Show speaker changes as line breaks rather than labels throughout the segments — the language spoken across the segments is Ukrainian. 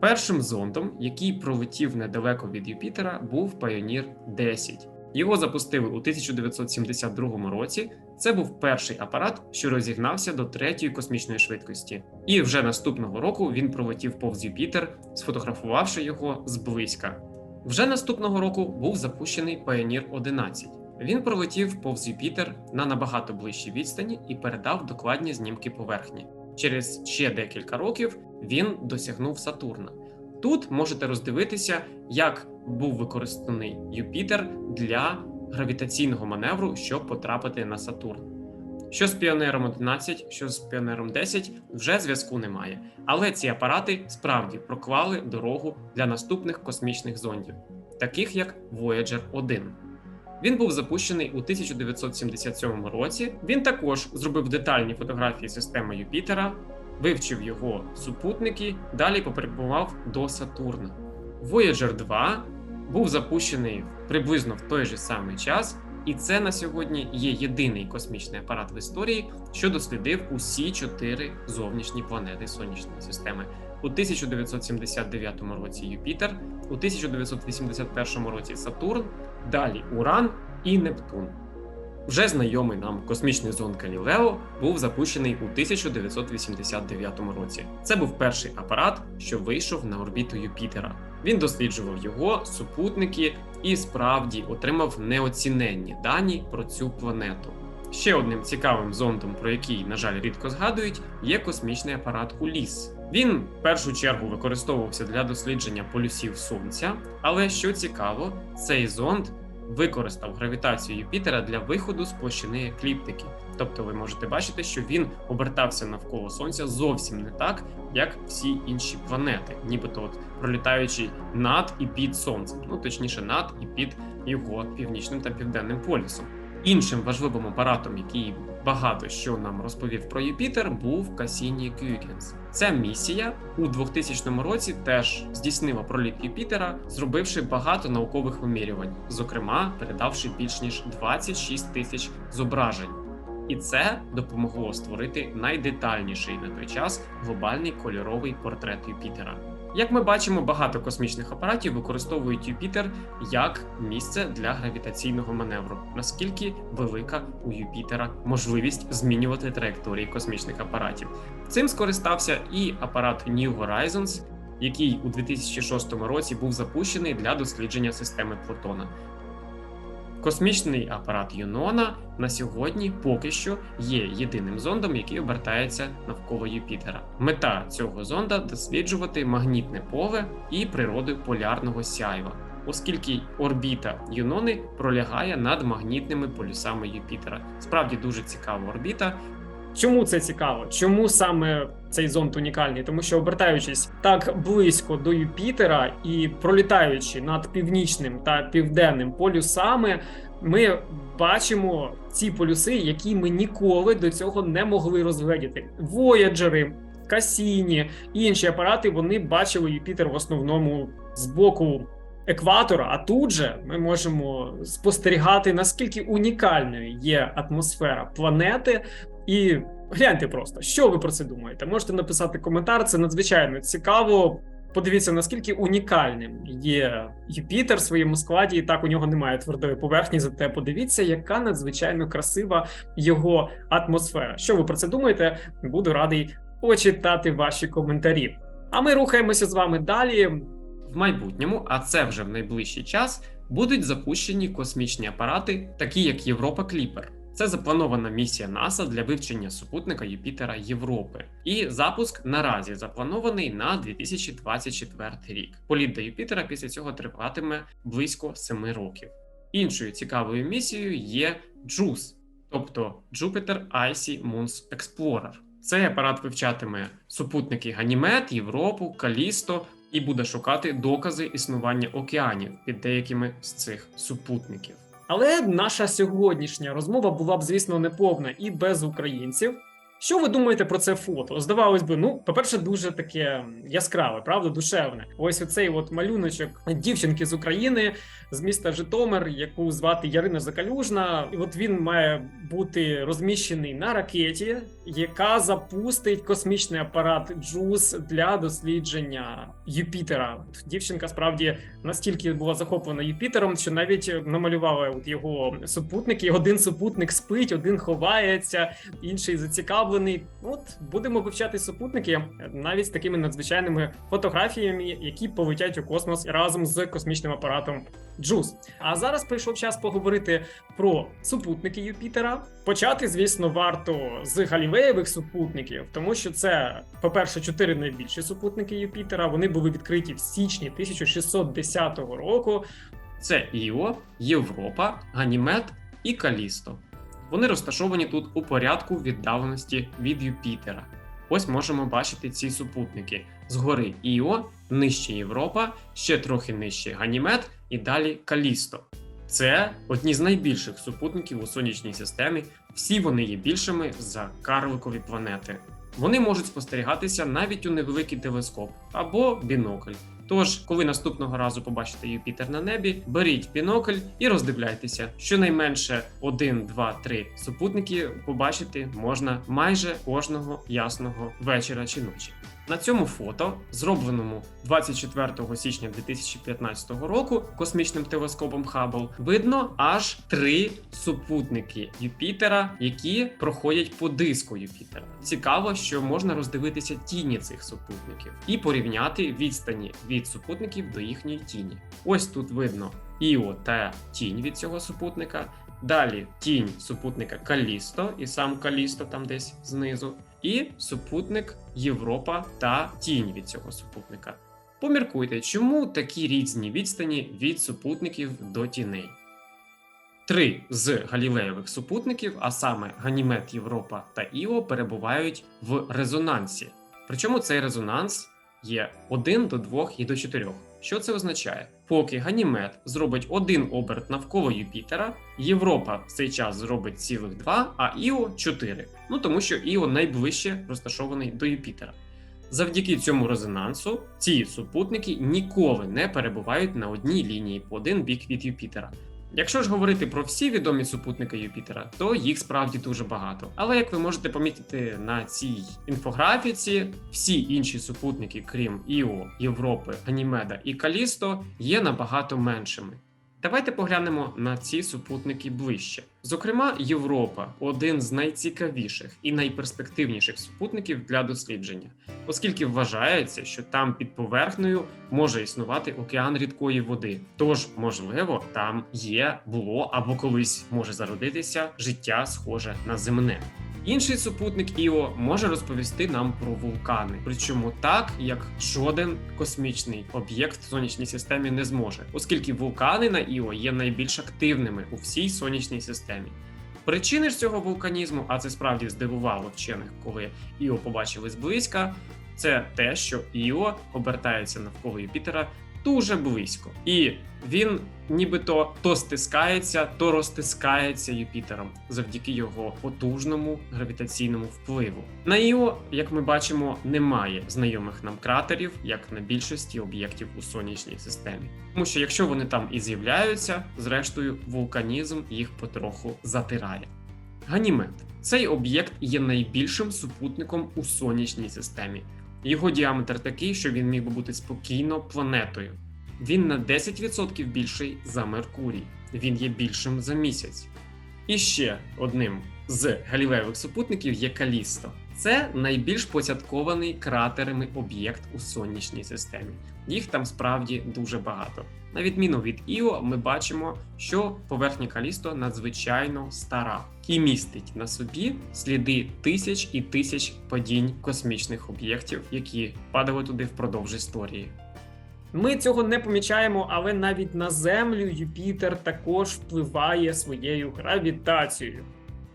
Першим зондом, який пролетів недалеко від Юпітера, був Pioneer 10. Його запустили у 1972 році. Це був перший апарат, що розігнався до третьої космічної швидкості. І вже наступного року він пролетів повз Юпітер, сфотографувавши його зблизька. Вже наступного року був запущений Pioneer 11. Він пролетів повз Юпітер на набагато ближчій відстані і передав докладні знімки поверхні. Через ще декілька років він досягнув Сатурна. Тут можете роздивитися, як був використаний Юпітер для гравітаційного маневру, щоб потрапити на Сатурн. Що з Піонером 11, що з Піонером 10, вже зв'язку немає. Але ці апарати справді проклали дорогу для наступних космічних зондів, таких як Voyager 1. Він був запущений у 1977 році. Він також зробив детальні фотографії системи Юпітера, вивчив його супутники, далі попрямував до Сатурна. Voyager 2 був запущений приблизно в той же самий час, і це на сьогодні є єдиний космічний апарат в історії, що дослідив усі чотири зовнішні планети сонячної системи. У 1979 році Юпітер, у 1981 році Сатурн, далі Уран і Нептун. Вже знайомий нам космічний зонд Галілео був запущений у 1989 році. Це був перший апарат, що вийшов на орбіту Юпітера. Він досліджував його супутники і справді отримав неоціненні дані про цю планету. Ще одним цікавим зондом, про який, на жаль, рідко згадують, є космічний апарат Уліс. Він в першу чергу використовувався для дослідження полюсів Сонця, але що цікаво, цей зонд використав гравітацію Юпітера для виходу з площини екліптики. Тобто ви можете бачити, що він обертався навколо Сонця зовсім не так, як всі інші планети, нібито от пролітаючи над і під сонцем, ну точніше, над і під його північним та південним полюсом. Іншим важливим апаратом, який багато що нам розповів про Юпітер, був Cassini Huygens. Ця місія у 2000 році теж здійснила проліт Юпітера, зробивши багато наукових вимірювань, зокрема передавши більш ніж 26 тисяч зображень. І це допомогло створити найдетальніший на той час глобальний кольоровий портрет Юпітера. Як ми бачимо, багато космічних апаратів використовують Юпітер як місце для гравітаційного маневру. Наскільки велика у Юпітера можливість змінювати траєкторії космічних апаратів? Цим скористався і апарат New Horizons, який у 2006 році був запущений для дослідження системи Плутона. Космічний апарат Юнона на сьогодні поки що є єдиним зондом, який обертається навколо Юпітера. Мета цього зонда досліджувати магнітне поле і природу полярного сяйва, оскільки орбіта Юнони пролягає над магнітними полюсами Юпітера. Справді дуже цікава орбіта.
Чому це цікаво? Чому саме цей зонд унікальний? Тому що обертаючись так близько до Юпітера і пролітаючи над північним та південним полюсами, ми бачимо ці полюси, які ми ніколи до цього не могли розгледіти. Вояджери, Касіні і інші апарати вони бачили Юпітер в основному з боку екватора. А тут же ми можемо спостерігати наскільки унікальною є атмосфера планети. І гляньте просто, що ви про це думаєте? Можете написати коментар, це надзвичайно цікаво. Подивіться, наскільки унікальним є Юпітер в своєму складі, і так у нього немає твердої поверхні. Зате подивіться, яка надзвичайно красива його атмосфера. Що ви про це думаєте? Буду радий почитати ваші коментарі. А ми рухаємося з вами далі.
В майбутньому, а це вже в найближчий час, будуть запущені космічні апарати, такі як Європа Кліпер. Це запланована місія НАСА для вивчення супутника Юпітера Європи. І запуск наразі запланований на 2024 рік. Політ до Юпітера після цього триватиме близько 7 років. Іншою цікавою місією є JUICE, тобто Jupiter Icy Moons Explorer. Цей апарат вивчатиме супутники Ганімед, Європу, Калісто і буде шукати докази існування океанів під деякими з цих супутників.
Але наша сьогоднішня розмова була б, звісно, неповна і без українців. Що ви думаєте про це фото? Здавалось би, ну, по-перше, дуже таке яскраве, правда, душевне. Ось оцей от малюночок дівчинки з України з міста Житомир, яку звати Ярина Закалюжна. І от він має бути розміщений на ракеті, яка запустить космічний апарат Джуз для дослідження Юпітера. Дівчинка справді настільки була захоплена Юпітером, що навіть намалювала от його супутники. Один супутник спить, один ховається, інший зацікавлений. От будемо вивчати супутники навіть з такими надзвичайними фотографіями, які полетять у космос разом з космічним апаратом Джуз. А зараз прийшов час поговорити про супутники Юпітера. Почати, звісно, варто з галілеєвих супутників, тому що це, по-перше, чотири найбільші супутники Юпітера. Вони були відкриті в січні 1610 року.
Це Іо, Європа, Ганімед і Калісто. Вони розташовані тут у порядку віддаленості від Юпітера. Ось можемо бачити ці супутники. Згори Іо, нижче Європа, ще трохи нижче Ганімед і далі Калісто. Це одні з найбільших супутників у сонячній системі. Всі вони є більшими за карликові планети. Вони можуть спостерігатися навіть у невеликий телескоп або бінокль. Тож, коли наступного разу побачите Юпітер на небі, беріть бінокль і роздивляйтеся. Щонайменше 1, 2, 3 супутники побачити можна майже кожного ясного вечора чи ночі. На цьому фото, зробленому 24 січня 2015 року космічним телескопом Хаббл, видно аж три супутники Юпітера, які проходять по диску Юпітера. Цікаво, що можна роздивитися тіні цих супутників і порівняти відстані від супутників до їхньої тіні. Ось тут видно Іо та тінь від цього супутника. Далі тінь супутника Калісто, і сам Калісто там десь знизу, і супутник Європа та тінь від цього супутника. Поміркуйте, чому такі різні відстані від супутників до тіней. Три з галілеєвих супутників, а саме Ганімед, Європа та Іо, перебувають в резонансі. Причому цей резонанс є 1 до 2 і до 4. Що це означає? Поки Ганімед зробить один оберт навколо Юпітера, Європа в цей час зробить цілих 2, а Іо 4. Ну тому що Іо найближче розташований до Юпітера. Завдяки цьому резонансу ці супутники ніколи не перебувають на одній лінії по один бік від Юпітера. Якщо ж говорити про всі відомі супутники Юпітера, то їх справді дуже багато. Але як ви можете помітити на цій інфографіці, всі інші супутники, крім Іо, Європи, Ганімеда і Калісто, є набагато меншими. Давайте поглянемо на ці супутники ближче. Зокрема, Європа один з найцікавіших і найперспективніших супутників для дослідження, оскільки вважається, що там під поверхнею може існувати океан рідкої води. Тож, можливо, там є, було або колись може зародитися життя схоже на земне. Інший супутник Іо може розповісти нам про вулкани, причому так, як жоден космічний об'єкт в сонячній системі не зможе, оскільки вулкани на Іо є найбільш активними у всій сонячній системі. Причини ж цього вулканізму, а це справді здивувало вчених, коли Іо побачили зблизька, це те, що Іо обертається навколо Юпітера дуже близько, і він нібито то стискається, то розтискається Юпітером завдяки його потужному гравітаційному впливу. На Іо, як ми бачимо, немає знайомих нам кратерів, як на більшості об'єктів у сонячній системі. Тому що якщо вони там і з'являються, зрештою вулканізм їх потроху затирає. Ганімед цей об'єкт є найбільшим супутником у сонячній системі. Його діаметр такий, що він міг би бути спокійно планетою. Він на 10% більший за Меркурій. Він є більшим за місяць. І ще одним з галілеєвих супутників є Калісто. Це найбільш поцяткований кратерами об'єкт у сонячній системі. Їх там справді дуже багато. На відміну від Іо, ми бачимо, що поверхня Калісто надзвичайно стара і містить на собі сліди тисяч і тисяч падінь космічних об'єктів, які падали туди впродовж історії.
Ми цього не помічаємо, але навіть на Землю Юпітер також впливає своєю гравітацією.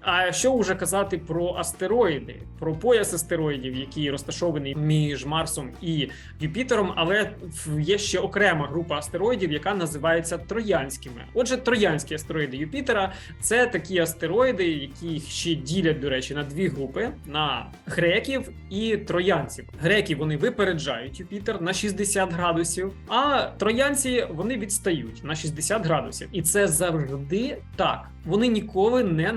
А що вже казати про астероїди, про пояс астероїдів, який розташований між Марсом і Юпітером, але є ще окрема група астероїдів, яка називається троянськими. Отже, троянські астероїди Юпітера це такі астероїди, які ще ділять, до речі, на дві групи: на греків і троянців. Греки вони випереджають Юпітер на 60 градусів, а троянці вони відстають на 60 градусів. І це завжди так. Вони ніколи не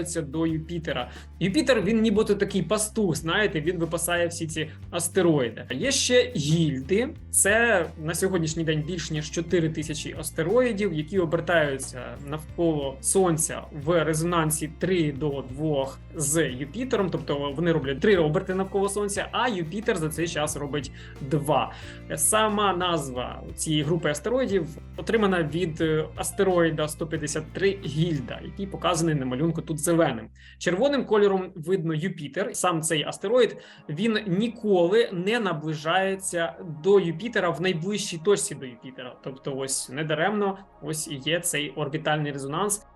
наближаються до Юпітера. Юпітер він нібито такий пастух, знаєте, він випасає всі ці астероїди. Є ще гільди. Це на сьогоднішній день більш ніж 4 тисячі астероїдів, які обертаються навколо сонця в резонансі 3 до 2 з Юпітером. Тобто вони роблять 3 оберти навколо сонця, а Юпітер за цей час робить 2. Сама назва цієї групи астероїдів отримана від е, астероїда 153 Гільда, який показаний на малюнку тут зеленим. Червоним кольором видно Юпітер. Сам цей астероїд він ніколи не наближається до Юпітера в найближчій точці до Юпітера. Тобто, ось недаремно ось і є цей орбітальний резонанс.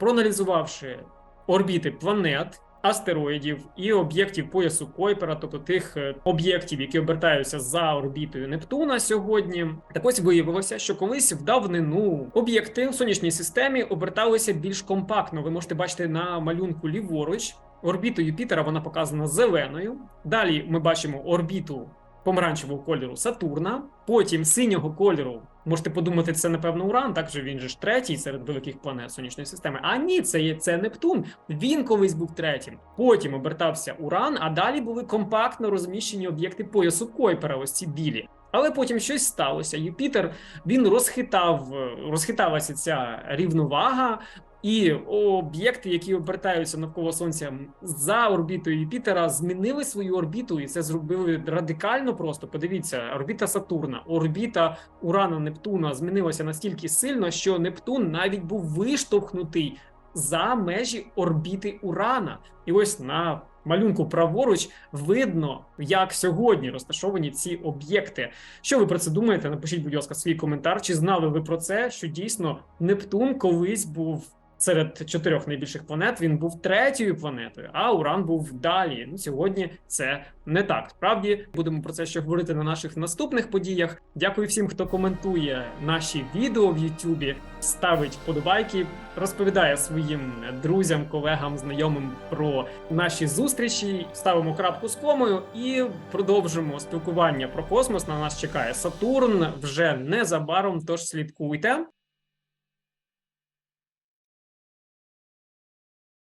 Проаналізувавши орбіти планет. Астероїдів і об'єктів поясу Койпера, тобто тих е, об'єктів, які обертаються за орбітою Нептуна сьогодні, так ось виявилося, що колись в давнину об'єкти в сонячній системі оберталися більш компактно. Ви можете бачити на малюнку ліворуч. Орбіту Юпітера вона показана зеленою. Далі ми бачимо орбіту помаранчевого кольору Сатурна, потім синього кольору. Можете подумати, це напевно Уран, так же він же ж третій серед великих планет сонячної системи. А ні, це є це Нептун. Він колись був третім. Потім обертався Уран, а далі були компактно розміщені об'єкти поясу Койпера, ось ці білі. Але потім щось сталося. Юпітер він розхитав, розхиталася ця рівновага. І об'єкти, які обертаються навколо сонця за орбітою Юпітера, змінили свою орбіту, і це зробили радикально просто. Подивіться, орбіта Сатурна, орбіта Урана Нептуна змінилася настільки сильно, що Нептун навіть був виштовхнутий за межі орбіти Урана. І ось на малюнку праворуч видно, як сьогодні розташовані ці об'єкти. Що ви про це думаєте? Напишіть, будь ласка, свій коментар. Чи знали ви про це? Що дійсно Нептун колись був серед чотирьох найбільших планет? Він був третьою планетою, а Уран був далі. Ну сьогодні це не так. Справді будемо про це ще говорити на наших наступних подіях. Дякую всім, хто коментує наші відео в Ютубі, ставить подобайки, розповідає своїм друзям, колегам, знайомим про наші зустрічі. Ставимо крапку з комою і продовжимо спілкування про космос. На нас чекає Сатурн вже незабаром. Тож слідкуйте.